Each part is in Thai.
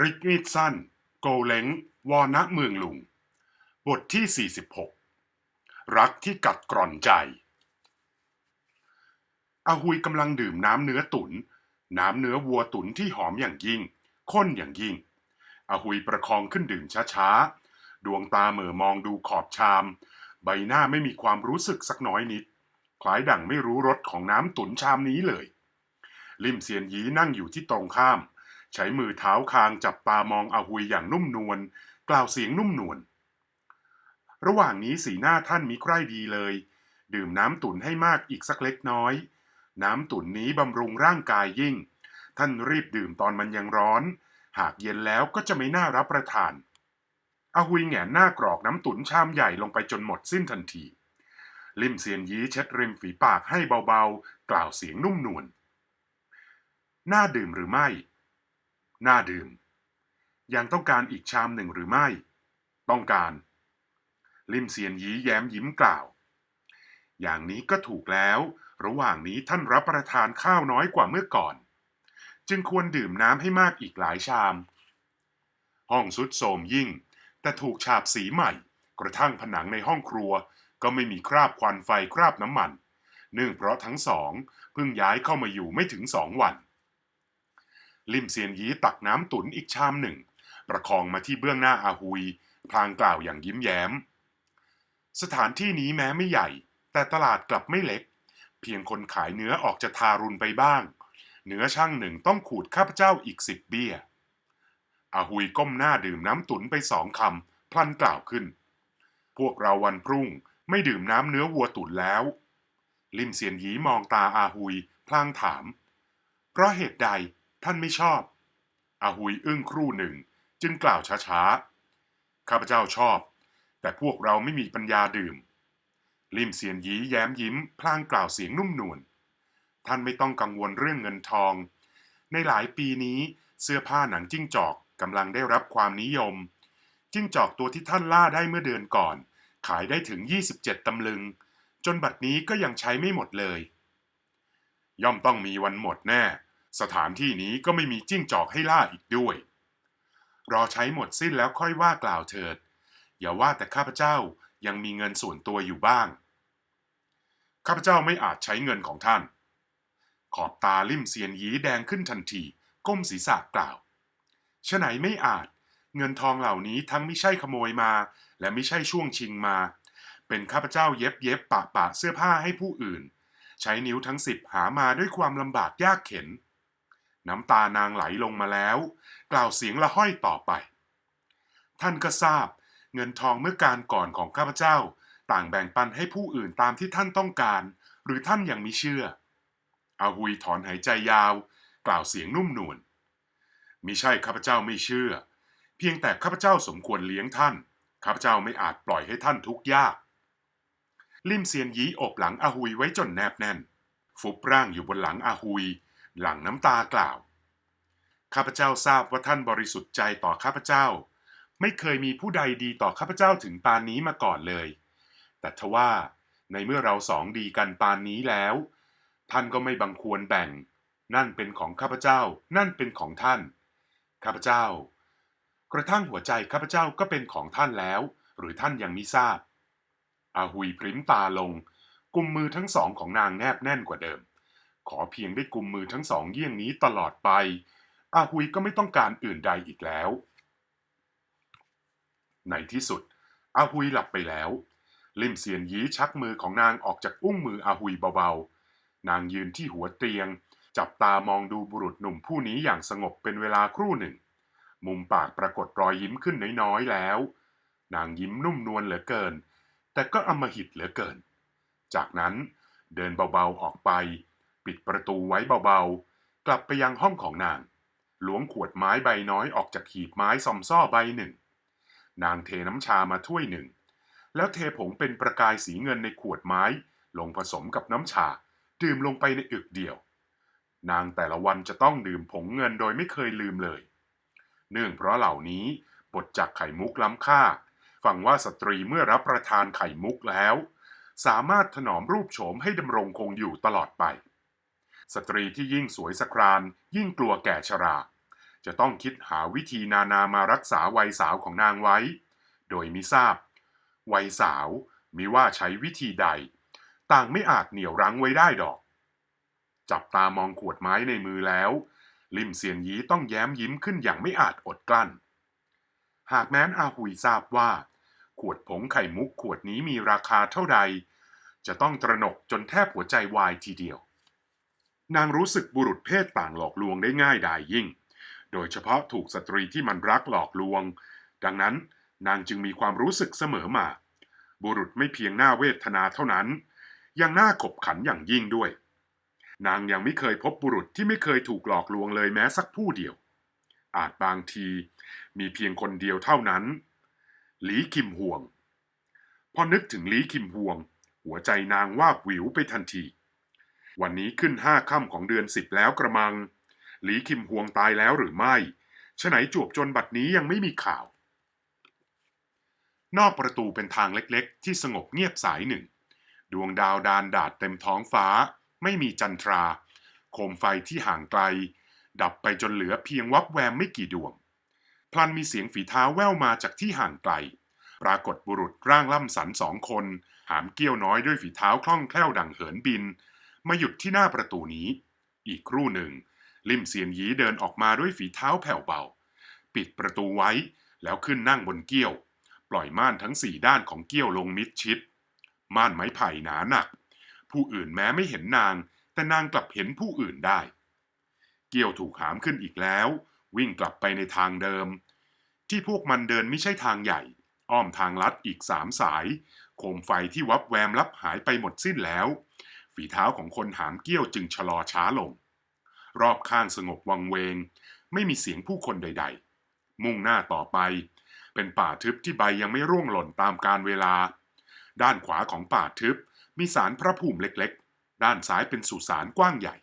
ริกมีดสั้น โกเล้ง วอนะเมืองลุง บทที่ 46 รักที่กัดกร่อนใจ อาหุยกำลังดื่มน้ำเนื้อตุนน้ำเนื้อวัวตุนที่หอมอย่างยิ่ง ข้นอย่างยิ่ง อาหุยประคองขึ้นดื่มช้าๆ ดวงตาเหม่อมองดูขอบชาม ใบหน้าไม่มีความรู้สึกสักน้อยนิด คล้ายดั่งไม่รู้รสของน้ำตุนชามนี้เลย ลิมเซียนยีนั่งอยู่ที่ตรงข้าม ใช้มือเท้าคางจับตามองอาหุยอย่างนุ่มนวลกล่าวเสียงนุ่มนวลระหว่างนี้สีหน้าท่านมิใคร่ดีเลย ดื่มน้ำตุ่นให้มากอีกสักเล็กน้อย น้ำตุ่นนี้บำรุงร่างกายยิ่ง ท่านรีบดื่มตอนมันยังร้อน หากเย็นแล้วก็จะไม่น่ารับประทานอาหุยแหงนหน้ากรอกน้ำตุนชามใหญ่ลงไปจนหมดสิ้นทันที ลิมเซียนยี้เช็ดริมฝีปากให้เบาๆ กล่าวเสียงนุ่มนวลน่าดื่มหรือไม่ น่าดื่ม ยังต้องการอีกชามหนึ่งหรือไม่ ต้องการ ลิมเซียนยีแย้มยิ้มกล่าว อย่างนี้ก็ถูกแล้ว ระหว่างนี้ท่านรับประทานข้าวน้อยกว่าเมื่อก่อน จึงควรดื่มน้ำให้มากอีกหลายชาม ห้องสุดโทมยิ่ง แต่ถูกฉาบสีใหม่ กระทั่งผนังในห้องครัว ก็ไม่มีคราบควันไฟคราบน้ำมัน เนื่องเพราะทั้งสองเพิ่งย้ายเข้ามาอยู่ไม่ถึงสองวัน ลิมเซียนยีตักน้ำตุนอีกชามหนึ่ง ประคองมาที่เบื้องหน้าอาหุย พลางกล่าวอย่างยิ้มแย้ม สถานที่นี้แม้ไม่ใหญ่ แต่ตลาดกลับไม่เล็ก เพียงคนขายเนื้อออกจะทารุณไปบ้าง เนื้อช่างหนึ่งต้องขูดข้าพเจ้าอีกสิบเบี้ย อาหุยก้มหน้าดื่มน้ำตุนไปสองคำพลันกล่าวขึ้น พวกเราวันพรุ่งไม่ดื่มน้ำเนื้อวัวตุนแล้ว ลิมเซียนยีมองตาอาหุยพลางถาม เพราะเหตุใด ท่านไม่ชอบอาหุยอึ้งครู่หนึ่ง จึงกล่าวช้าๆ ข้าพเจ้าชอบ แต่พวกเราไม่มีปัญญาดื่ม ลิมเซียนยีแย้มยิ้ม พลางกล่าวเสียงนุ่มนวลท่านไม่ต้องกังวลเรื่องเงินทอง ในหลายปีนี้เสื้อผ้าหนังจิ้งจอกกำลังได้รับความนิยม จิ้งจอกตัวที่ท่านล่าได้เมื่อเดือนก่อน ขายได้ถึง 27 ตำลึง จนบัดนี้ก็ยังใช้ไม่หมดเลย ย่อมต้องมีวันหมดแน่ สถานที่นี้ก็ไม่มีจิ้งจอกให้ล่าอีกด้วย รอใช้หมดสิ้นแล้วค่อยว่ากล่าวเถิด อย่าว่าแต่ข้าพเจ้ายังมีเงินส่วนตัวอยู่บ้าง ข้าพเจ้าไม่อาจใช้เงินของท่าน ขอบตาลิ่มเซียนยีแดงขึ้นทันที ก้มศีรษะกล่าวฉะไหนไม่อาจ เงินทองเหล่านี้ทั้งไม่ใช่ขโมยมา และไม่ใช่ช่วงชิงมา เป็นข้าพเจ้าเย็บเย็บปะปะเสื้อผ้าให้ผู้อื่น ใช้นิ้วทั้งสิบหามาด้วยความลำบากยากเข็น น้ำตานางไหลลงมาแล้ว กล่าวเสียงละห้อยต่อไป ท่านก็ทราบเงินทองเมื่อการก่อนของข้าพเจ้า ต่างแบ่งปันให้ผู้อื่นตามที่ท่านต้องการ หรือท่านยังม่เชื่อ อาหุยถอนหายใจยาว กล่าวเสียงนุ่มนวลมิใช่ข้าพเจ้าไม่เชื่อ เพียงแต่ข้าพเจ้าสมควรเลี้ยงท่านข้าพเจ้าไม่อาจปล่อยให้ท่านทุกข์ยาก ลิมเซียนยีอบหลังอาหุยไว้จนแนบแน่น ฟุบร่างอยู่บนหลังอาหุย หลังน้ำตากล่าว ข้าพเจ้าทราบว่าท่านบริสุทธิ์ใจต่อข้าพเจ้า ไม่เคยมีผู้ใดดีต่อข้าพเจ้าถึงปานนี้มาก่อนเลย แต่ทว่าในเมื่อเราสองดีกันปานนี้แล้ว ท่านก็ไม่บังควรแบ่ง นั่นเป็นของข้าพเจ้า นั่นเป็นของท่าน ข้าพเจ้า กระทั่งหัวใจข้าพเจ้าก็เป็นของท่านแล้ว หรือท่านยังมิทราบ อาหุยพริ้มตาลงกุมมือทั้งสองของนางแนบแน่นกว่าเดิม ขอเพียงได้กุมมือทั้งสองเยี่ยงนี้ตลอดไป อาหุยก็ไม่ต้องการอื่นใดอีกแล้ว ในที่สุด อาหุยหลับไปแล้ว ลิมเซียนยีชักมือของนางออกจากอุ้งมืออาหุยเบาๆ นางยืนที่หัวเตียง จับตามองดูบุรุษหนุ่มผู้นี้อย่างสงบเป็นเวลาครู่หนึ่ง มุมปากปรากฏรอยยิ้มขึ้นน้อยๆแล้ว นางยิ้มนุ่มนวลเหลือเกิน แต่ก็อำมหิตเหลือเกิน จากนั้นเดินเบาๆออกไป ปิดประตูไว้เบาๆ กลับไปยังห้องของนาง หลวงขวดไม้ใบน้อยออกจากหีบไม้ซอมซ่อใบหนึ่ง นางเทน้ำชามาถ้วยหนึ่ง แล้วเทผงเป็นประกายสีเงินในขวดไม้ ลงผสมกับน้ำชา ดื่มลงไปในอึกเดียว นางแต่ละวันจะต้องดื่มผงเงินโดยไม่เคยลืมเลย เนื่องเพราะเหล่านี้บดจากไข่มุกล้ำค่า ฟังว่าสตรีเมื่อรับประทานไข่มุกแล้ว สามารถถนอมรูปโฉมให้ดำรงคงอยู่ตลอดไป สตรีที่ยิ่งสวยสครานยิ่งกลัวแก่ชรา จะต้องคิดหาวิธีนานามารักษาวัยสาวของนางไว้ โดยมิทราบ วัยสาวมิว่าใช้วิธีใด ต่างไม่อาจเหนี่ยวรั้งไว้ได้ดอก จับตามองขวดไม้ในมือแล้ว ลิมเซียนยีต้องแย้มยิ้มขึ้นอย่างไม่อาจอดกลั้น หากแม้นอาหุยทราบว่า ขวดผงไข่มุกขวดนี้มีราคาเท่าใด จะต้องตระหนกจนแทบหัวใจวายทีเดียว นางรู้สึกบุรุษเพศต่างหลอกลวงได้ง่ายดายยิ่ง โดยเฉพาะถูกสตรีที่มันรักหลอกลวง ดังนั้นนางจึงมีความรู้สึกเสมอมา บุรุษไม่เพียงหน้าเวทนาเท่านั้น ยังหน่าขบขันอย่างยิ่งด้วย นางยังไม่เคยพบบุรุษที่ไม่เคยถูกหลอกลวงเลยแม้สักผู้เดียว อาจบางทีมีเพียงคนเดียวเท่านั้น หลีคิมห่วง พอนึกถึงหลีคิมห่วง หัวใจนางวาบหวิวไปทันที วันนี้ขึ้นห้าค่ำของเดือนสิบแล้วกระมัง หลีคิมห่วงตายแล้วหรือไม่ฉะไหนจวบจนบัดนี้ยังไม่มีข่าว นอกประตูเป็นทางเล็กๆ ที่สงบเงียบสายหนึ่ง ดวงดาวดานดาดเต็มท้องฟ้า ไม่มีจันทรา โคมไฟที่ห่างไกล ดับไปจนเหลือเพียงวับแวมไม่กี่ดวง พลันมีเสียงฝีเท้าแว่วมาจากที่ห่างไกล ปรากฏบุรุษร่างล่ำสันสองคน หามเกี้ยวน้อยด้วยฝีเท้าคล่องแคล่วดังเหินบิน มาหยุดที่หน้าประตูนี้ อีกครู่หนึ่ง ลิมเซียนยีเดินออกมาด้วยฝีเท้าแผ่วเบา ปิดประตูไว้แล้วขึ้นนั่งบนเกี้ยว ปล่อยม่านทั้งสี่ด้านของเกี้ยวลงมิดชิด ม่านไม้ไผ่หนาหนัก ผู้อื่นแม้ไม่เห็นนาง แต่นางกลับเห็นผู้อื่นได้ เกี้ยวถูกหามขึ้นอีกแล้ว วิ่งกลับไปในทางเดิม ที่พวกมันเดินไม่ใช่ทางใหญ่ อ้อมทางลัดอีกสามสาย โคมไฟที่วับแวมลับหายไปหมดสิ้นแล้ว ฝีเท้าของคนหามเกี้ยวจึงชะลอช้าลง รอบข้างสงบวังเวง ไม่มีเสียงผู้คนใด ๆ มุ่งหน้าต่อไป เป็นป่าทึบที่ใบยังไม่ร่วงหล่นตามกาลเวลา ด้านขวาของป่าทึบมีสารพระภูมิเล็กๆ ด้านซ้ายเป็นสุสานกว้างใหญ่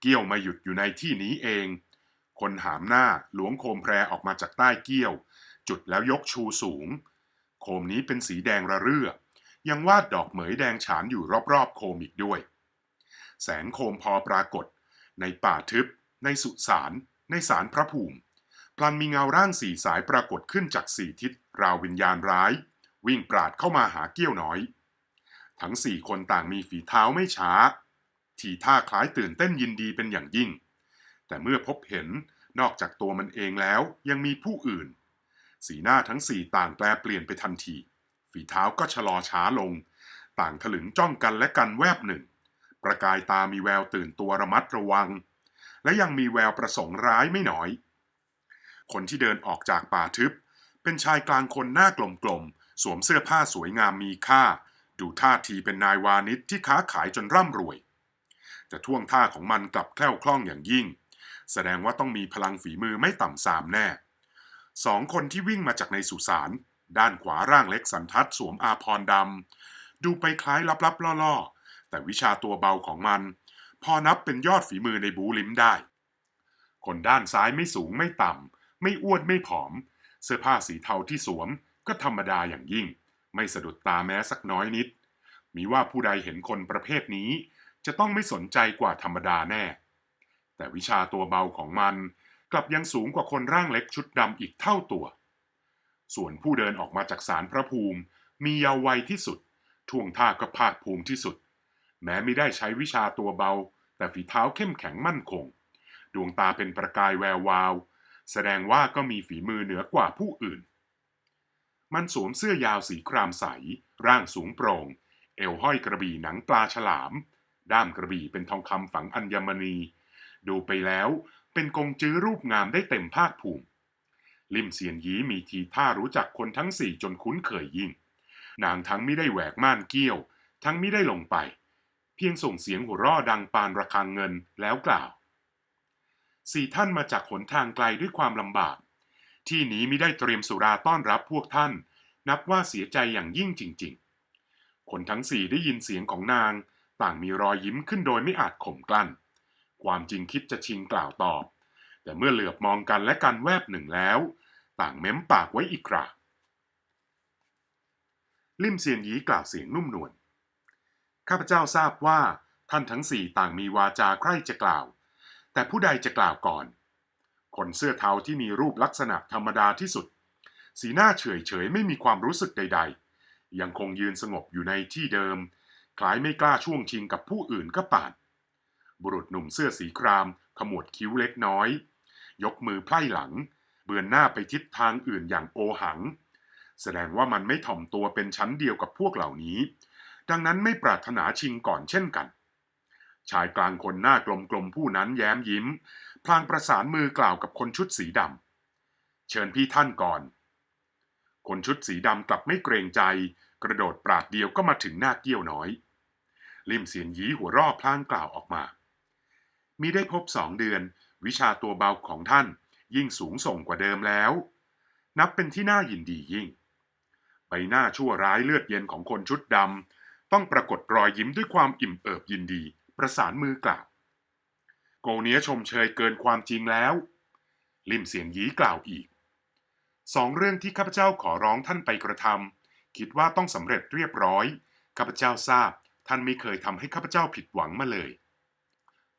เกี้ยวมาหยุดอยู่ในที่นี้เอง คนหามหน้าหลวงโคมแพรออกมาจากใต้เกี้ยว จุดแล้วยกชูสูง โคมนี้เป็นสีแดงระเรื่อ ยังวาดดอกเหมยแดงฉานอยู่รอบๆโคมอีกด้วย แสงโคมพอปรากฏ ในป่าทึบ ในสุสาน ในสารพระภูมิ พลันมีเงาร่างสี่สายปรากฏขึ้นจากสี่ทิศราววิญญาณร้าย วิ่งปราดเข้ามาหาเกี้ยวน้อย ทั้งสี่คนต่างมีฝีเท้าไม่ช้า ทีท่าคล้ายตื่นเต้นยินดีเป็นอย่างยิ่ง แต่เมื่อพบเห็นนอกจากตัวมันเองแล้วยังมีผู้อื่น สีหน้าทั้งสี่ต่างแปลเปลี่ยนไปทันที ฝีเท้าก็ชะลอช้าลง ต่างถลึงจ้องกันและกันแวบหนึ่ง ประกายตามีแววตื่นตัวระมัดระวัง และยังมีแววประสงค์ร้ายไม่น้อย คนที่เดินออกจากป่าทึบ เป็นชายกลางคนหน้ากลมๆ สวมเสื้อผ้าสวยงามมีค่า ดูท่าทีเป็นนายวานิชที่ค้าขายจนร่ำรวย แต่ท่วงท่าของมันกลับแคล่วคล่องอย่างยิ่ง แสดงว่าต้องมีพลังฝีมือไม่ต่ำสามแน่สองคนที่วิ่งมาจากในสุสาน ด้านขวาร่างเล็กสันทัดสวมอาพรดำ ดูไปคล้ายลับๆล่อๆ แต่วิชาตัวเบาของมัน พอนับเป็นยอดฝีมือในบูลิมได้ คนด้านซ้ายไม่สูงไม่ต่ำ ไม่อ้วนไม่ผอม เสื้อผ้าสีเทาที่สวมก็ธรรมดาอย่างยิ่ง ไม่สะดุดตาแม้สักน้อยนิด มีว่าผู้ใดเห็นคนประเภทนี้ จะต้องไม่สนใจกว่าธรรมดาแน่ แต่วิชาตัวเบาของมันกลับยังสูงกว่าคนร่างเล็กชุดดำอีกเท่าตัว ส่วนผู้เดินออกมาจากศาลพระภูมิ มีเยาว์วัยที่สุด ท่วงท่าก็ภาคภูมิที่สุด แม้ไม่ได้ใช้วิชาตัวเบา แต่ฝีเท้าเข้มแข็งมั่นคง ดวงตาเป็นประกายแวววาว แสดงว่าก็มีฝีมือเหนือกว่าผู้อื่น มันสวมเสื้อยาวสีครามใส ร่างสูงโปร่ง เอวห้อยกระบี่หนังปลาฉลาม ด้ามกระบี่เป็นทองคำฝังอัญมณี ดูไปแล้วเป็นกงจื้อรูปงามได้เต็มภาคภูมิ ลิมเซียนยีมีทีท่ารู้จักคนทั้งสี่จนคุ้นเคยยิ่ง นางทั้งไม่ได้แหวกม่านเกี้ยว ทั้งไม่ได้ลงไป เพียงส่งเสียงหัวราะดังปานระฆังเงินแล้วกล่าว สี่ท่านมาจากหนทางไกลด้วยความลำบาก ที่นี้มิได้เตรียมสุราต้อนรับพวกท่าน นับว่าเสียใจอย่างยิ่งจริง ๆ คนทั้งสี่ได้ยินเสียงของนาง ต่างมีรอยยิ้มขึ้นโดยไม่อาจข่มกลั้น ความจริงคิดจะชิงกล่าวตอบ แต่เมื่อเหลือบมองกันและกันแวบหนึ่งแล้ว ต่างเม้มปากไว้อีกคราลิมเซียนยีกล่าวเสียงนุ่มนวล ข้าพเจ้าทราบว่าท่านทั้งสี่ต่างมีวาจาใคร่จะกล่าว แต่ผู้ใดจะกล่าวก่อน คนเสื้อเทาที่มีรูปลักษณะธรรมดาที่สุด สีหน้าเฉยเฉยไม่มีความรู้สึกใด ๆ ยังคงยืนสงบอยู่ในที่เดิม คล้ายไม่กล้าช่วงชิงกับผู้อื่นก็ป่าน บุรุษหนุ่มเสื้อสีครามขมวดคิ้วเล็กน้อย ยกมือไพร่หลัง เบือนหน้าไปทิศทางอื่นอย่างโอหัง แสดงว่ามันไม่ถ่อมตัวเป็นชั้นเดียวกับพวกเหล่านี้ ดังนั้นไม่ปรารถนาชิงก่อนเช่นกัน ชายกลางคนหน้ากลมๆผู้นั้นแย้มยิ้ม พลางประสานมือกล่าวกับคนชุดสีดำเชิญพี่ท่านก่อน คนชุดสีดำกลับไม่เกรงใจ กระโดดปราดเดียวก็มาถึงหน้าเกี้ยวน้อย ลิมเสียนยีหัวรอบพลางกล่าวออกมามีได้พบสองเดือน วิชาตัวเบาของท่าน ยิ่งสูงส่งกว่าเดิมแล้ว นับเป็นที่น่ายินดียิ่ง ใบหน้าชั่วร้ายเลือดเย็นของคนชุดดำต้องปรากฏรอยยิ้มด้วยความอิ่มเอิบยินดี ประสานมือกล่าว โกเนียชมเชยเกินความจริงแล้ว ลิมเสียงยีกล่าวอีกสองเรื่องที่ข้าพเจ้าขอร้องท่านไปกระทำคิดว่าต้องสำเร็จเรียบร้อยข้าพเจ้าทราบท่านไม่เคยทำให้ข้าพเจ้าผิดหวังมาเลย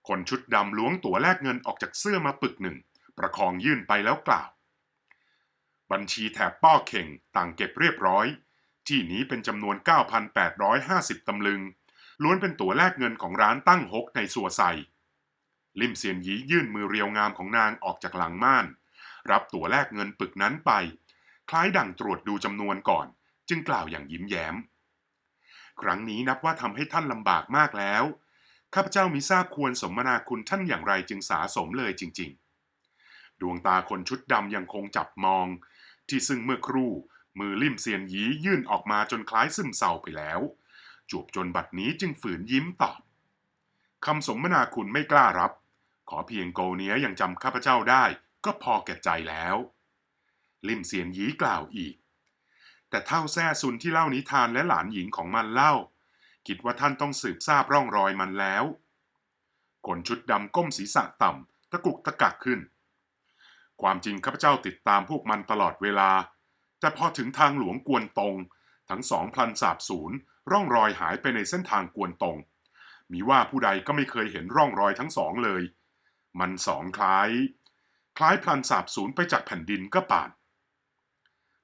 คนชุดดำล้วงตั๋วแลกเงินออกจากเสื้อมาปึกหนึ่ง ประคองยื่นไปแล้วกล่าว บัญชีแถบป้อเข่งต่างเก็บเรียบร้อย ที่นี้เป็นจำนวน 9,850 ตำลึง ล้วนเป็นตั๋วแลกเงินของร้านตั้งฮกในสัวไซลิมเซียนยียื่นมือเรียวงามของนางออกจากหลังม่าน รับตั๋วแลกเงินปึกนั้นไป คล้ายดั่งตรวจดูจำนวนก่อน จึงกล่าวอย่างยิ้มแย้ม ครั้งนี้นับว่าทำให้ท่านลำบากมากแล้ว ข้าพเจ้ามิทราบควรสมนาคุณท่านอย่างไรจึงสาสมเลยจริง ๆ ดวงตาคนชุดดำยังคงจับมอง ที่ซึ่งเมื่อครู่ มือลิมเซียนยียื่นออกมาจนคล้ายซึมเศร้าไปแล้วจูบจนบัดนี้จึงฝืนยิ้มตอบคำสมนาคุณไม่กล้ารับ ขอเพียงโกเนียยังจำข้าพเจ้าได้ ก็พอแก่ใจแล้ว ลิมเซียนยีกล่าวอีก แต่เท่าแซ่ซุนที่เล่านิทานและหลานหญิงของมันเล่า คิดว่าท่านต้องสืบทราบร่องรอยมันแล้วคนชุดดำก้มศีรษะต่ำตะกุกตะกักขึ้น ความจริงข้าพเจ้าติดตามพวกมันตลอดเวลา แต่พอถึงทางหลวงกวนตง ทั้งสองพลันสาบสูญร่องรอยหายไปในเส้นทางกวนตง มีว่าผู้ใดก็ไม่เคยเห็นร่องรอยทั้งสองเลย มันสองคล้าย คล้ายพลันสาบสูญไปจากแผ่นดินก็ป่าน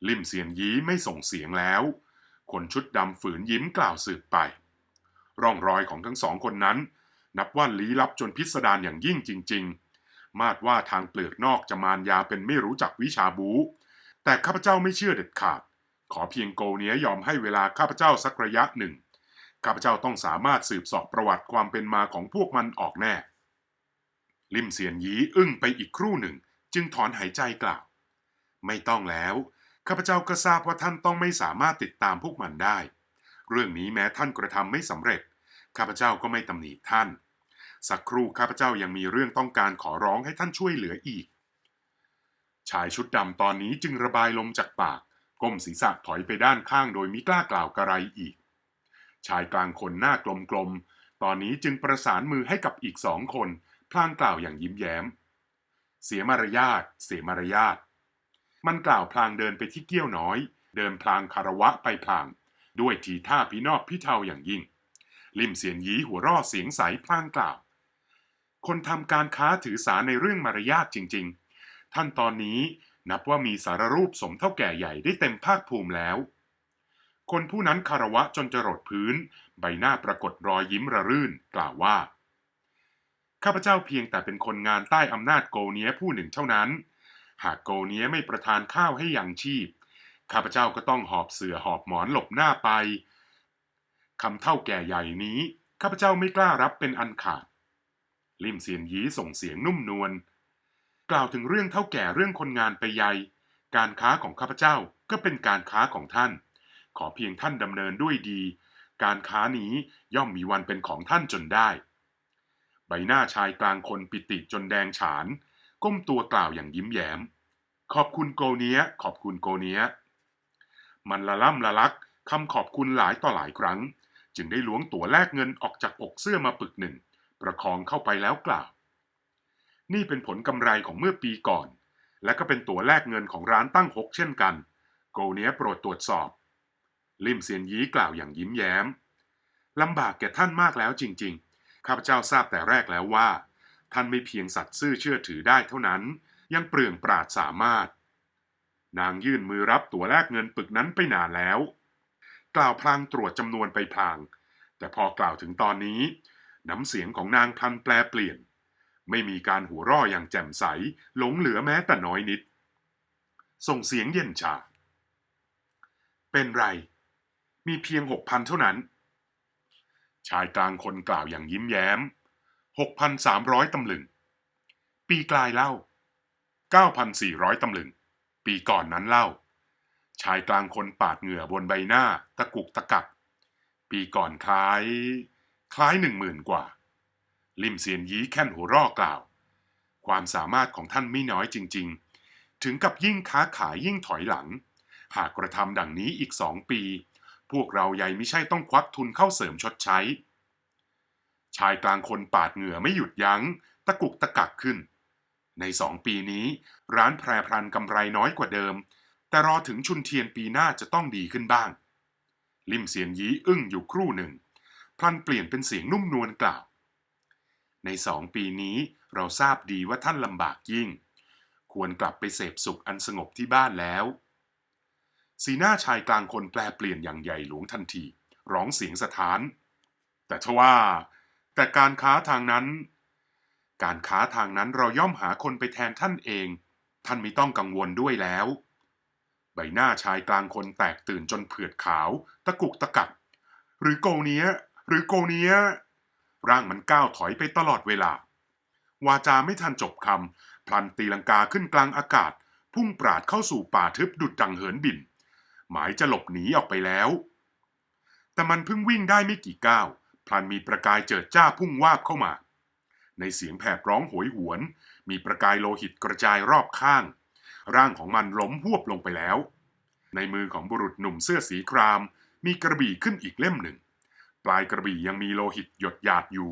ลิมเสียนยี้ไม่ส่งเสียงแล้ว คนชุดดำฝืนยิ้มกล่าวสืบไป ร่องรอยของทั้งสองคนนั้น นับว่าลี้ลับจนพิสดารอย่างยิ่งจริง ๆ มาดว่าทางเปลือกนอกจะมารยาเป็นไม่รู้จักวิชาบู แต่ข้าพเจ้าไม่เชื่อเด็ดขาด ขอเพียงโกเนียยอมให้เวลาข้าพเจ้าสักระยะหนึ่ง ข้าพเจ้าต้องสามารถสืบสอบประวัติความเป็นมาของพวกมันออกแน่ ลิมเสียนยีอึ้งไปอีกครู่หนึ่ง จึงถอนหายใจกล่าว ไม่ต้องแล้วข้าพเจ้าก็ทราบว่าท่านต้องไม่สามารถติดตามพวกมันได้ เรื่องนี้แม้ท่านกระทำไม่สำเร็จ ข้าพเจ้าก็ไม่ตำหนิท่าน สักครู่ข้าพเจ้ายังมีเรื่องต้องการขอร้องให้ท่านช่วยเหลืออีก ชายชุดดำตอนนี้จึงระบายลมจากปาก ก้มศีรษะถอยไปด้านข้างโดยมิกล้ากล่าวกระไรอีก ชายกลางคนหน้ากลมๆ ตอนนี้จึงประสานมือให้กับอีกสองคน พลางกล่าวอย่างยิ้มแย้ม เสียมารยาทเสียมารยาทมันกล่าวพลางเดินไปที่เกี้ยวน้อย เดินพลางคารวะไปพลาง ด้วยทีท่าพินอบพิเทาอย่างยิ่ง ลิมเสียนยีหัวร่อเสียงใสพลางกล่าว คนทำการค้าถือสาในเรื่องมารยาทจริง ๆ ท่านตอนนี้นับว่ามีสารรูปสมเท่าแก่ใหญ่ได้เต็มภาคภูมิแล้ว คนผู้นั้นคารวะจนจะรดพื้น ใบหน้าปรากฏรอยยิ้มระรื่นกล่าวว่า ข้าพเจ้าเพียงแต่เป็นคนงานใต้อำนาจโกเนียผู้หนึ่งเท่านั้น หากโกเนียไม่ประทานข้าวให้ยังชีพ ข้าพเจ้าก็ต้องหอบเสือหอบหมอนหลบหน้าไป คำเท่าแก่ใหญ่นี้ข้าพเจ้าไม่กล้ารับเป็นอันขาด ลิมเสียนยีส่งเสียงนุ่มนวลกล่าวถึงเรื่องเท่าแก่เรื่องคนงานไปใหญ่การค้าของข้าพเจ้าก็เป็นการค้าของท่าน ขอเพียงท่านดำเนินด้วยดี การค้านี้ย่อมมีวันเป็นของท่านจนได้ ใบหน้าชายกลางคนปิติจนแดงฉาน ก้มตัวกล่าวอย่างยิ้มแย้ม ขอบคุณโกเนียขอบคุณโกเนียมันละล่ำละลักคำขอบคุณหลายต่อหลายครั้ง จึงได้ล้วงตั๋วแลกเงินออกจากอกเสื้อมาปึกหนึ่ง ประคองเข้าไปแล้วกล่าว นี่เป็นผลกำไรของเมื่อปีก่อน และก็เป็นตั๋วแลกเงินของร้านตั้งหกเช่นกัน โกเนียโปรดตรวจสอบ ลิมเซียนยีกล่าวอย่างยิ้มแย้มลำบากแก่ท่านมากแล้วจริง ๆ ข้าพเจ้าทราบแต่แรกแล้วว่า ท่านไม่เพียงสัตว์ซื่อเชื่อถือได้เท่านั้น ยังเปลืองปราดสามารถ นางยื่นมือรับตั๋วแลกเงินปึกนั้นไปนานแล้ว กล่าวพลางตรวจจำนวนไปพลาง แต่พอกล่าวถึงตอนนี้ น้ำเสียงของนางพลันแปลเปลี่ยน ไม่มีการหัวราะอย่างแจ่มใส หลงเหลือแม้แต่น้อยนิด ส่งเสียงเย็นชา เป็นไร มีเพียงหกพันเท่านั้น ชายกลางคนกล่าวอย่างยิ้มแย้มหกพันสามร้อยตำลึง ปีกลายเล่าเก้าพันสี่ร้อยตำลึง ปีก่อนนั้นเล่า ชายกลางคนปาดเหงื่อบนใบหน้า ตะกุกตะกัก ปีก่อนคล้าย คล้ายหนึ่งหมื่นกว่า ลิมเซียนยี้แค่นหัวรอกล่าว ความสามารถของท่านไม่น้อยจริง ๆ ถึงกับยิ่งค้าขายยิ่งถอยหลัง หากกระทำดังนี้อีกสองปี พวกเราใหญ่ไม่ใช่ต้องควักทุนเข้าเสริมชดใช้ ชายกลางคนปาดเหงื่อไม่หยุดยัง้ง ตะกุกตะกักขึ้น ในสองปีนี้ ร้านแพรพรันกำไรน้อยกว่าเดิม แต่รอถึงชุนเทียนปีหน้าจะต้องดีขึ้นบ้าง ลิมเสียนยีอึ้งอยู่ครู่หนึ่ง พลันเปลี่ยนเป็นเสียงนุ่มนวลกล่าว ในสองปีนี้เราทราบดีว่าท่านลำบากยิ่ง ควรกลับไปเสพสุขอันสงบที่บ้านแล้ว สีหน้าชายกลางคนแปลเปลี่ยนอย่างใหญ่หลวงทันที ร้องเสียงสะท้าน แต่ทว่า แต่การค้าทางนั้น การค้าทางนั้นเราย่อมหาคนไปแทนท่านเอง ท่านไม่ต้องกังวลด้วยแล้ว ใบหน้าชายกลางคนแตกตื่นจนเผือดขาว ตะกุกตะกัก หรือโกเนี้ย หรือโกเนี้ย ร่างมันก้าวถอยไปตลอดเวลา วาจาไม่ทันจบคำ พลันตีลังกาขึ้นกลางอากาศ พุ่งปราดเข้าสู่ป่าทึบดุดดังเหินบิน หมายจะหลบหนีออกไปแล้ว แต่มันเพิ่งวิ่งได้ไม่กี่ก้าว พลันมีประกายเจิดจ้าพุ่งวาบเข้ามา ในเสียงแผดร้องโหยหวน มีประกายโลหิตกระจายรอบข้าง ร่างของมันล้มหวบลงไปแล้ว ในมือของบุรุษหนุ่มเสื้อสีคราม มีกระบี่ขึ้นอีกเล่มหนึ่ง ปลายกระบี่ยังมีโลหิตหยดหยาดอยู่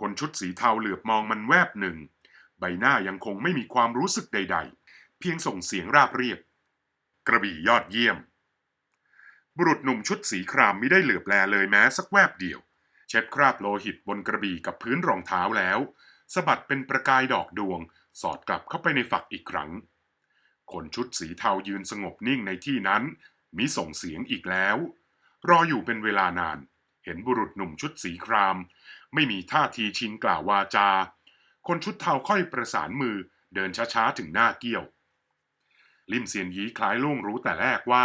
คนชุดสีเทาเหลือบมองมันแวบหนึ่ง ใบหน้ายังคงไม่มีความรู้สึกใด ๆ เพียงส่งเสียงราบเรียบ กระบี่ยอดเยี่ยม บุรุษหนุ่มชุดสีครามไม่ได้เหลือบแลเลยแม้สักแวบเดียว เช็ดคราบโลหิตบนกระบี่กับพื้นรองเท้าแล้วสะบัดเป็นประกายดอกดวง สอดกลับเข้าไปในฝักอีกครั้ง คนชุดสีเทายืนสงบนิ่งในที่นั้น มิส่งเสียงอีกแล้ว รออยู่เป็นเวลานาน เห็นบุรุษหนุ่มชุดสีคราม ไม่มีท่าทีชิงกล่าววาจา คนชุดเทาค่อยประสานมือเดินช้าๆ ถึงหน้าเกี้ยว ลิมเซียนยีคล้ายล่วงรู้แต่แรกว่า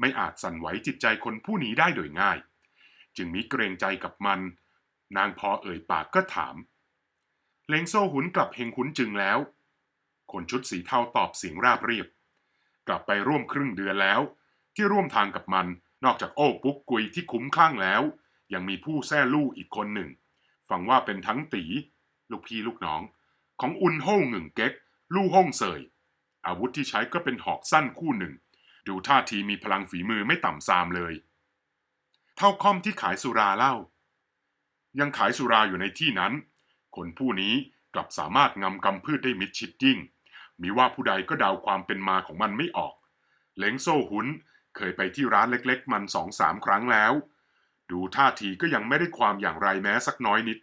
ไม่อาจสั่นไหวจิตใจคนผู้นี้ได้โดยง่าย จึงมิเกรงใจกับมัน นางพอเอ่ยปากก็ถาม เลงโซ่หุนกลับเฮงหุนจึงแล้ว คนชุดสีเทาตอบเสียงราบเรียบ กลับไปร่วมครึ่งเดือนแล้ว ที่ร่วมทางกับมันนอกจากโอ้ปุ๊กกุยที่คุ้มคลั่งแล้ว ยังมีผู้แท้ลู่อีกคนหนึ่ง ฟังว่าเป็นทั้งตี ลูกพี่ลูกน้อง ของอุนฮ่งหนึ่งเก๊ก ลู่ฮ่งเสย อาวุธที่ใช้ก็เป็นหอกสั้นคู่หนึ่ง ดูท่าทีมีพลังฝีมือไม่ต่ำซามเลย เท่าค่อมที่ขายสุราเล่า ยังขายสุราอยู่ในที่นั้น คนผู้นี้กลับสามารถงำกำพืชได้มิดชิดยิ่ง มีว่าผู้ใดก็เดาความเป็นมาของมันไม่ออกเหลงโซ่หุนเคยไปที่ร้านเล็กๆ มันสองสามครั้งแล้ว ดูท่าทีก็ยังไม่ได้ความอย่างไรแม้สักน้อยนิด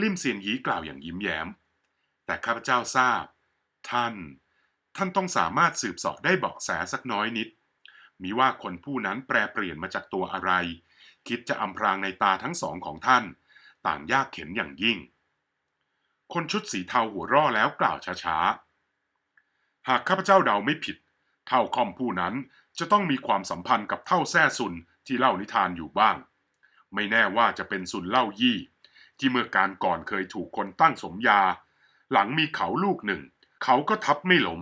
ลิมเซียนยีกล่าวอย่างยิ้มแย้ม แต่ข้าพเจ้าทราบ ท่าน ท่านต้องสามารถสืบเสาะได้เบาะแสสักน้อยนิด มีว่าคนผู้นั้นแปรเปลี่ยนมาจากตัวอะไร คิดจะอำพรางในตาทั้งสองของท่าน ต่างยากเข็นอย่างยิ่ง คนชุดสีเทาหัวร่อแล้วกล่าวช้าๆ หากข้าพเจ้าเดาไม่ผิด เท่าคอมผู้นั้นจะต้องมีความสัมพันธ์กับเท่าแซ่ซุนที่เล่านิทานอยู่บ้าง ไม่แน่ว่าจะเป็นซุนเล่ายี่ ที่เมื่อการก่อนเคยถูกคนตั้งสมยา หลังมีเขาลูกหนึ่ง เขาก็ทับไม่หลม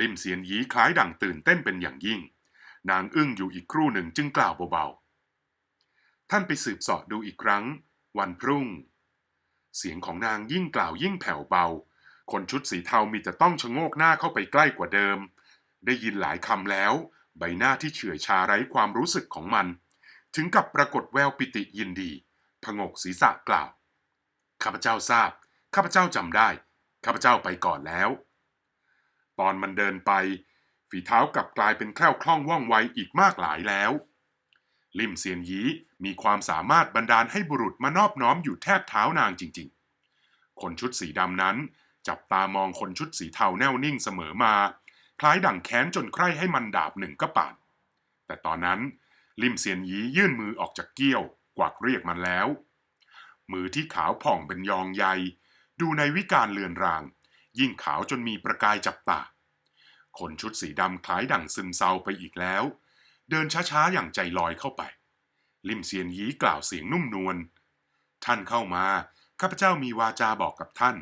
ลิมเสียนยีคล้ายดังตื่นเต้นเป็นอย่างยิ่ง นางอึ้งอยู่อีกครู่หนึ่งจึงกล่าวเบาๆ ท่านไปสืบสาะดูอีกครั้ง วันพรุ่ง เสียงของนางยิ่งกล่าวยิ่งแผ่วเบา คนชุดสีเทามีแต่ต้องชะโงกหน้าเข้าไปใกล้กว่าเดิม ได้ยินหลายคำแล้ว ใบหน้าที่เฉื่อยชาไร้ความรู้สึกของมัน ถึงกับปรากฏแววปิติยินดีผงกศีรษะกล่าว ข้าพเจ้าทราบ ข้าพเจ้าจำได้ ข้าพเจ้าไปก่อนแล้ว ตอนมันเดินไป ฝีเท้ากลับกลายเป็นแคล่วคล่องว่องไวอีกมากหลายแล้ว ลิมเซียนยี มีความสามารถบันดาลให้บุรุษมานอบน้อมอยู่แทบเท้านางจริงๆ คนชุดสีดำนั้น จับตามองคนชุดสีเทาแน่วนิ่งเสมอมา คล้ายดั่งแค้นจนใคร่ให้มันดาบหนึ่งก็ป่านแต่ตอนนั้นลิมเซียนยียื่นมือออกจากเกี้ยว กวักเรียกมันแล้ว มือที่ขาวผ่องเป็นยองใย ดูในวิการเลือนราง ยิ่งขาวจนมีประกายจับตาคนชุดสีดำคล้ายดั่งซึมเศร้าไปอีกแล้ว เดินช้าๆอย่างใจลอยเข้าไป ลิมเซียนยีกล่าวเสียงนุ่มนวล ท่านเข้ามา ข้าพเจ้ามีวาจาบอกกับท่าน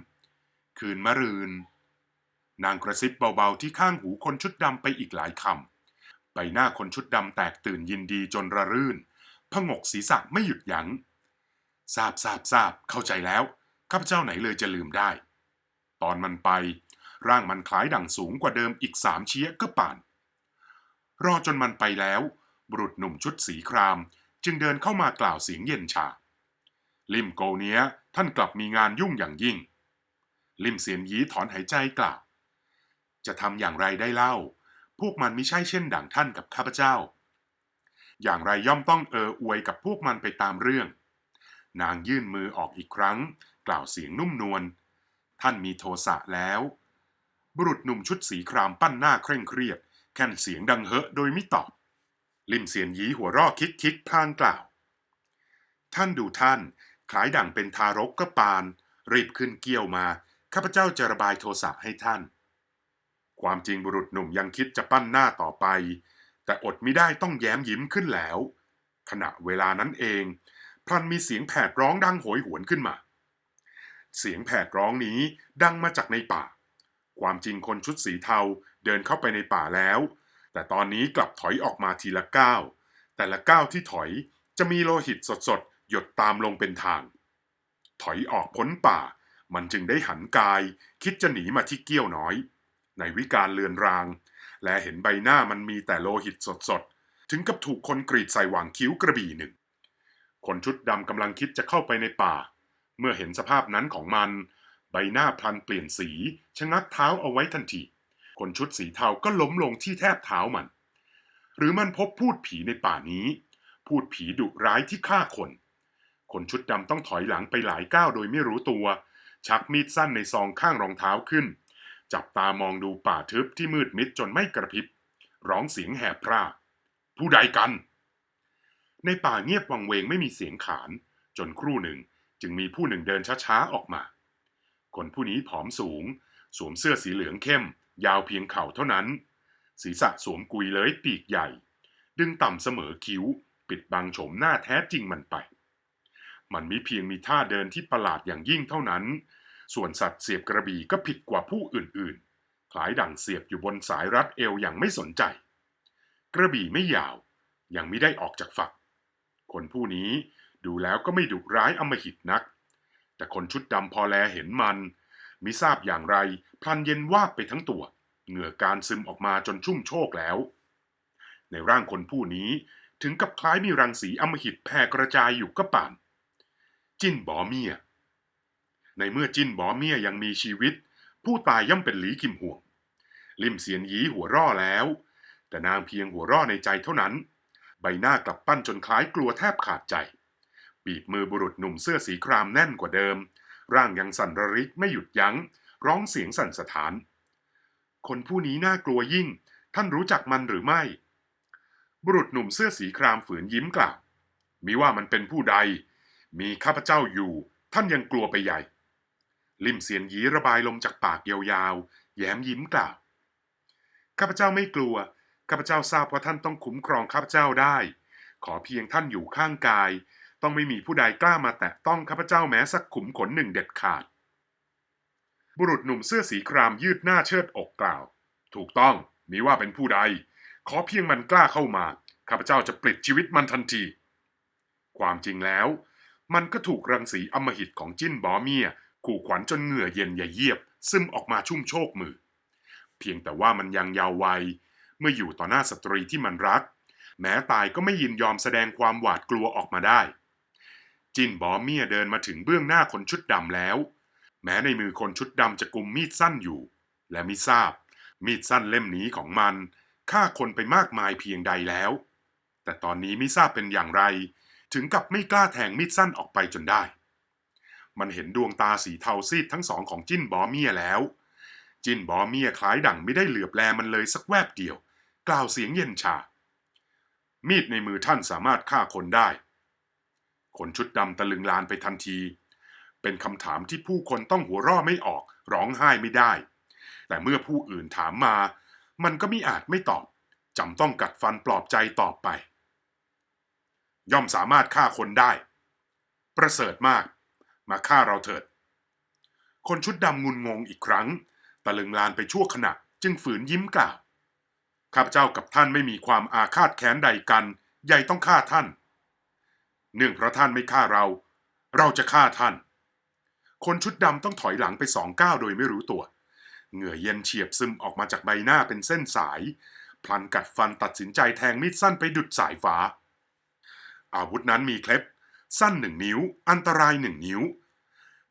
คืนมะรืน นางกระซิบเบาๆที่ข้างหูคนชุดดำไปอีกหลายคำ ใบหน้าคนชุดดำแตกตื่นยินดีจนระรื่นผงกศีรษะไม่หยุดยัง้ง ทราบทราบทราบเข้าใจแล้ว ข้าพเจ้าไหนเลยจะลืมได้ ตอนมันไป ร่างมันคล้ายดั่งสูงกว่าเดิมอีกสามเชี้ยก็ป่าน รอจนมันไปแล้ว บุรุษหนุ่มชุดสีคราม จึงเดินเข้ามากล่าวเสียงเย็นชา ลิมโกเนี้ยท่านกลับมีงานยุ่งอย่างยิ่ง ลิมเสียนยีถอนหายใจกล่าว จะทำอย่างไรได้เล่า พวกมันไม่ใช่เช่นดั่งท่านกับข้าพเจ้า อย่างไรย่อมต้องเอออวยกับพวกมันไปตามเรื่อง นางยื่นมือออกอีกครั้ง กล่าวเสียงนุ่มนวล ท่านมีโทสะแล้ว บุรุษหนุ่มชุดสีครามปั้นหน้าเคร่งเครียด แค่นเสียงดังเฮอะโดยไม่ตอบ ลิมเสียนยีหัวรอคิกคิกพลางกล่าว ท่านดูท่านคล้ายดั่งเป็นทารกก็ปาน รีบขึ้นเกี้ยวมา ข้าพเจ้าจะระบายโทสะให้ท่าน ความจริงบุรุษหนุ่มยังคิดจะปั้นหน้าต่อไป แต่อดไม่ได้ต้องแย้มยิ้มขึ้นแล้ว ขณะเวลานั้นเอง พลันมีเสียงแผดร้องดังโหยหวนขึ้นมา เสียงแผดร้องนี้ดังมาจากในป่า ความจริงคนชุดสีเทาเดินเข้าไปในป่าแล้ว แต่ตอนนี้กลับถอยออกมาทีละก้าวแต่ละก้าวที่ถอยจะมีโลหิตสดๆ หยดตามลงเป็นทาง ถอยออกพ้นป่า มันจึงได้หันกาย คิดจะหนีมาที่เกี้ยวน้อย ในวิการเลือนราง และเห็นใบหน้ามันมีแต่โลหิตสดๆ ถึงกับถูกคนกรีดใส่หว่างคิ้วกระบี่หนึ่ง คนชุดดำกำลังคิดจะเข้าไปในป่า เมื่อเห็นสภาพนั้นของมัน ใบหน้าพลันเปลี่ยนสี ชะงักเท้าเอาไว้ทันที คนชุดสีเทาก็ล้มลงที่แทบเท้ามัน หรือมันพบพูดผีในป่านี้ พูดผีดุร้ายที่ฆ่าคน คนชุดดำต้องถอยหลังไปหลายก้าวโดยไม่รู้ตัว ชักมีดสั้นในซองข้างรองเท้าขึ้น จับตามองดูป่าทึบที่มืดมิดจนไม่กระพริบ ร้องเสียงแหบพร่า ผู้ใดกัน ในป่าเงียบวังเวงไม่มีเสียงขาน จนครู่หนึ่งจึงมีผู้หนึ่งเดินช้าๆออกมา คนผู้นี้ผอมสูง สวมเสื้อสีเหลืองเข้ม ยาวเพียงเข่าเท่านั้น ศีรษะสวมกุยเลยปีกใหญ่ ดึงต่ำเสมอคิ้ว ปิดบังโฉมหน้าแท้จริงมันไป มันมีเพียงมีท่าเดินที่ประหลาดอย่างยิ่งเท่านั้น ส่วนสัตว์เสียบกระบี่ก็ผิดกว่าผู้อื่นๆ คล้ายดั่งเสียบอยู่บนสายรัดเอวอย่างไม่สนใจ กระบี่ไม่ยาว ยังไม่ได้ออกจากฝัก คนผู้นี้ดูแล้วก็ไม่ดุร้ายอำมหิตนัก แต่คนชุดดำพอแลเห็นมัน มิทราบอย่างไร พลันเย็นวาบไปทั้งตัว เหงื่อการซึมออกมาจนชุ่มโชกแล้ว ในร่างคนผู้นี้ถึงกับคล้ายมีรังสีอมหิตแผ่กระจายอยู่ก็ป่าน จิ้นบอเมีย ในเมื่อจิ้นบอเมียยังมีชีวิต ผู้ตายย่อมเป็นหลีกิมห่วง ลิมเสียนหยีหัวร่อแล้ว แต่นางเพียงหัวร่อในใจเท่านั้น ใบหน้ากลับปั้นจนคล้ายกลัวแทบขาดใจปีบมือบุรุษหนุ่มเสื้อสีครามแน่นกว่าเดิม ร่างยังสั่นระริกไม่หยุดยัง้ง ร้องเสียงสั่นสะท้าน คนผู้นี้น่ากลัวยิ่ง ท่านรู้จักมันหรือไม่ บุรุษหนุ่มเสื้อสีครามฝืนยิ้มกล่าว มิว่ามันเป็นผู้ใด มีข้าพเจ้าอยู่ ท่านยังกลัวไปใหญ่ ลิมเสียนหยีระบายลมจากปากยาวๆ แย้มยิ้มกล่าว ข้าพเจ้าไม่กลัว ข้าพเจ้าทราบว่าท่านต้องคุ้มครองข้าพเจ้าได้ ขอเพียงท่านอยู่ข้างกาย ต้องไม่มีผู้ใดกล้ามาแตะต้องข้าพเจ้าแม้สักขุมขนหนึ่งเด็ดขาด บุรุษหนุ่มเสื้อสีครามยืดหน้าเชิดอกกล่าว ถูกต้องมิว่าเป็นผู้ใด ขอเพียงมันกล้าเข้ามาข้าพเจ้าจะปลิดชีวิตมันทันที ความจริงแล้ว มันก็ถูกรังสีอมหิตของจิ้นบอเมียขู่ขวัญจนเหงื่อเย็นอย่าเยียบ ซึมออกมาชุ่มโชกมือ เพียงแต่ว่ามันยังยาววัย เมื่ออยู่ต่อหน้าสตรีที่มันรัก แม้ตายก็ไม่ยินยอมแสดงความหวาดกลัวออกมาได้ จินบอเมียเดินมาถึงเบื้องหน้าคนชุดดำแล้ว แม้ในมือคนชุดดำจะกุมมีดสั้นอยู่ และมิทราบ มีดสั้นเล่มนี้ของมันฆ่าคนไปมากมายเพียงใดแล้ว แต่ตอนนี้ม่ทราบเป็นอย่างไร ถึงกับไม่กล้าแทงมีดสั้นออกไปจนได้ มันเห็นดวงตาสีเทาซีดทั้งสองของจิ้นบอเมียแล้ว จิ้นบอเมียคล้ายดั่งไม่ได้เหลือบแลมันเลยสักแวบเดียว กล่าวเสียงเย็นชา มีดในมือท่านสามารถฆ่าคนได้ คนชุดดำตะลึงลานไปทันที เป็นคำถามที่ผู้คนต้องหัวเราะไม่ออก ร้องไห้ไม่ได้ แต่เมื่อผู้อื่นถามมา มันก็มิอาจไม่ตอบจำต้องกัดฟันปลอบใจตอบไป ย่อมสามารถฆ่าคนได้ ประเสริฐมาก มาฆ่าเราเถิด คนชุดดำงุนงงอีกครั้ง ตะลึงลานไปชั่วขณะ จึงฝืนยิ้มกล่าวข้าพเจ้ากับท่านไม่มีความอาฆาตแค้นใดกัน ใหญ่ต้องฆ่าท่าน เนื่องเพราะท่านไม่ฆ่าเรา เราจะฆ่าท่าน คนชุดดำต้องถอยหลังไปสองก้าวโดยไม่รู้ตัว เหงื่อเย็นเฉียบซึมออกมาจากใบหน้าเป็นเส้นสาย พลันกัดฟันตัดสินใจแทงมีดสั้นไปดุดสายฟ้า อาวุธนั้นมีเคล็บสั้นหนึ่งนิ้ว อันตรายหนึ่งนิ้ว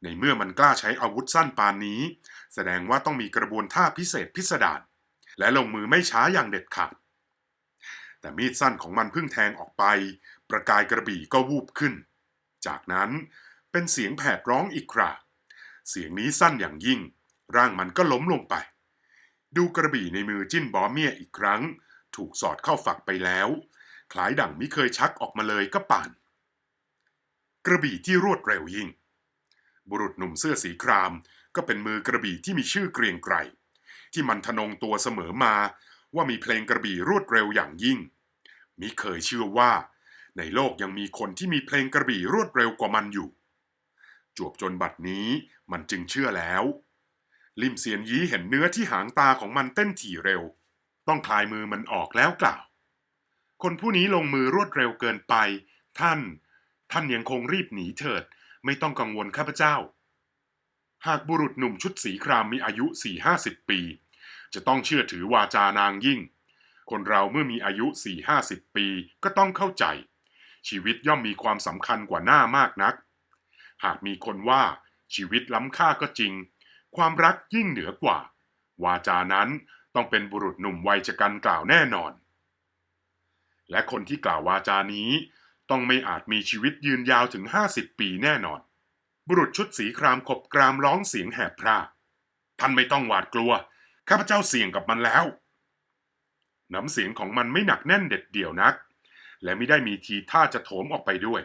ในเมื่อมันกล้าใช้อาวุธสั้นปานนี้ แสดงว่าต้องมีกระบวนท่าพิเศษพิสดารและลงมือไม่ช้าอย่างเด็ดขาดแต่มีดสั้นของมันเพิ่งแทงออกไป ประกายกระบี่ก็วูบขึ้น จากนั้นเป็นเสียงแผดร้องอีกคราเสียงนี้สั้นอย่างยิ่ง ร่างมันก็ล้มลงไป ดูกระบี่ในมือจิ้นบอเมียอีกครั้ง ถูกสอดเข้าฝักไปแล้ว คล้ายดั่งมิเคยชักออกมาเลยก็ป่าน กระบี่ที่รวดเร็วยิ่ง บุรุษหนุ่มเสื้อสีคราม ก็เป็นมือกระบี่ที่มีชื่อเกรียงไกรที่มันทะนงตัวเสมอมาว่ามีเพลงกระบี่รวดเร็วอย่างยิ่งมิเคยเชื่อว่า ในโลกยังมีคนที่มีเพลงกระบี่รวดเร็วกว่ามันอยู่ จวบจนบัดนี้มันจึงเชื่อแล้ว ลิมเสียนยี้เห็นเนื้อที่หางตาของมันเต้นถี่เร็ว ต้องคลายมือมันออกแล้วกล่าว คนผู้นี้ลงมือรวดเร็วเกินไป ท่าน ท่านยังคงรีบหนีเถิด ไม่ต้องกังวลข้าพเจ้า หากบุรุษหนุ่มชุดสีครามมีอายุสี่ห้าสิบปี จะต้องเชื่อถือวาจานางยิ่งคนเราเมื่อมีอายุสี่ห้าสิบปีก็ต้องเข้าใจ ชีวิตย่อมมีความสำคัญกว่าหน้ามากนัก หากมีคนว่าชีวิตล้ำค่าก็จริง ความรักยิ่งเหนือกว่า วาจานั้นต้องเป็นบุรุษหนุ่มวัยชะกันกล่าวแน่นอน และคนที่กล่าววาจานี้ต้องไม่อาจมีชีวิตยืนยาวถึงห้าสิบปีแน่นอน บุรุษชุดสีครามขบกรามร้องเสียงแหบพร่าท่านไม่ต้องหวาดกลัว ข้าพเจ้าเสี่ยงกับมันแล้ว น้ำเสียงของมันไม่หนักแน่นเด็ดเดี่ยวนัก และไม่ได้มีทีท่าจะโถมออกไปด้วย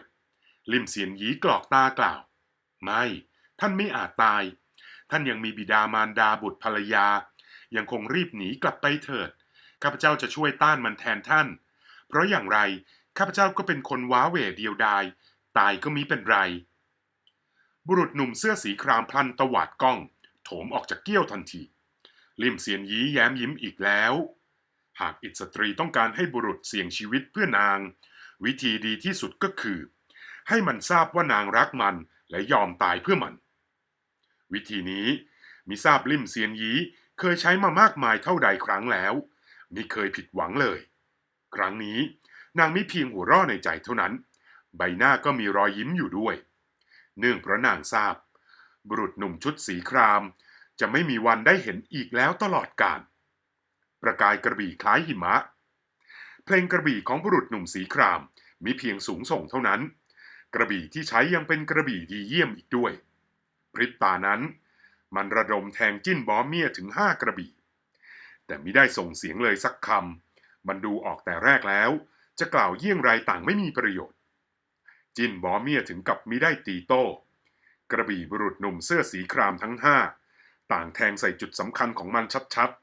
ลิมเสียนยีกรอกตากล่าว ไม่ ท่านไม่อาจตาย ท่านยังมีบิดามารดาบุตรภรรยา ยังคงรีบหนีกลับไปเถิด ข้าพเจ้าจะช่วยต้านมันแทนท่าน เพราะอย่างไร ข้าพเจ้าก็เป็นคนว้าเหวเดียวดาย ตายก็มิเป็นไร บุรุษหนุ่มเสื้อสีครามพลันตวาดกล้อง โถมออกจากเกี้ยวทันที ลิมเสียนยีแย้มยิ้มอีกแล้ว หากอิสตรีต้องการให้บุรุษเสี่ยงชีวิตเพื่อนาง วิธีดีที่สุดก็คือ ให้มันทราบว่านางรักมันและยอมตายเพื่อมัน วิธีนี้มิทราบลิมเซียนยีเคยใช้มามากมายเท่าใดครั้งแล้วมิเคยผิดหวังเลย ครั้งนี้นางมิเพียงหัวเร่อในใจเท่านั้น ใบหน้าก็มีรอยยิ้มอยู่ด้วย เนื่องเพราะนางทราบ บุรุษหนุ่มชุดสีคราม จะไม่มีวันได้เห็นอีกแล้วตลอดกาล ประกายกระบี่คล้ายหิมะ เพลงกระบี่ของบุรุษหนุ่มสีครามมีเพียงสูงส่งเท่านั้น กระบี่ที่ใช้ยังเป็นกระบี่ดีเยี่ยมอีกด้วย พริบตานั้น มันระดมแทงจิ้นบอมเมียถึงห้ากระบี่ แต่ไม่ได้ส่งเสียงเลยสักคำมันดูออกแต่แรกแล้ว จะกล่าวเยี่ยงไรต่างไม่มีประโยชน์ จิ้นบอมเมียถึงกับมิได้ตีโต้กระบี่บุรุษหนุ่มเสื้อสีครามทั้งห้าต่างแทงใส่จุดสำคัญของมันชัดๆ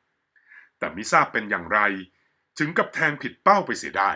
แต่ไม่ทราบเป็นอย่างไร ถึงกับแทงผิดเป้าไปเสียได้